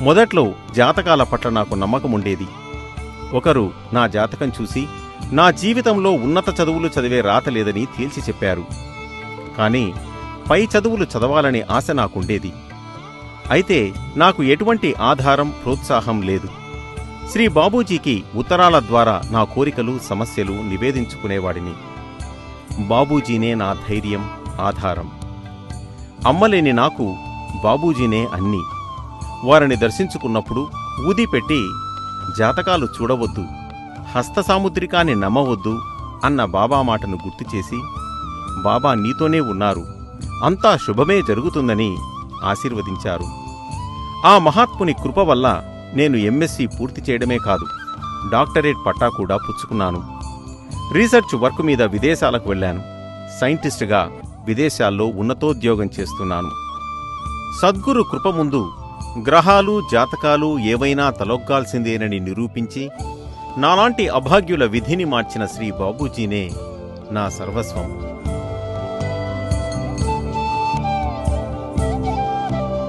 మొదట్లో జాతకాల పట్ల నాకు నమ్మకం ఉండేది. ఒకరు నా జాతకం చూసి నా జీవితంలో ఉన్నత చదువులు చదివే రాత లేదని తేల్చి చెప్పారు. కానీ పై చదువులు చదవాలనే ఆశ నాకుండేది. అయితే నాకు ఎటువంటి ఆధారం ప్రోత్సాహం లేదు. శ్రీ బాబూజీకి ఉత్తరాల ద్వారా నా కోరికలు సమస్యలు నివేదించుకునేవాడిని. బాబూజీనే నా ధైర్యం ఆధారం. అమ్మలేని నాకు బాబూజీనే అన్నీ. వారిని దర్శించుకున్నప్పుడు ఊది పెట్టి జాతకాలు చూడవద్దు హస్తసాముద్రికాన్ని నమ్మవద్దు అన్న బాబా మాటను గుర్తు చేసి బాబా నీతోనే ఉన్నారు అంతా శుభమే జరుగుతుందని ఆశీర్వదించారు. ఆ మహాత్ముని కృప వల్ల నేను ఎంఎస్సి పూర్తి చేయడమే కాదు డాక్టరేట్ పట్టా కూడా పుచ్చుకున్నాను. రీసెర్చ్ వర్క్ మీద విదేశాలకు వెళ్ళాను సైంటిస్టుగా విదేశాల్లో ఉన్నతోద్యోగం చేస్తున్నాను. సద్గురు కృప ముందు గ్రహాలు జాతకాలు ఏవైనా తలొగ్గాల్సిందేనని నిరూపించి నాలాంటి అభాగ్యుల విధిని మార్చిన శ్రీ బాబూజీనే నా సర్వస్వం.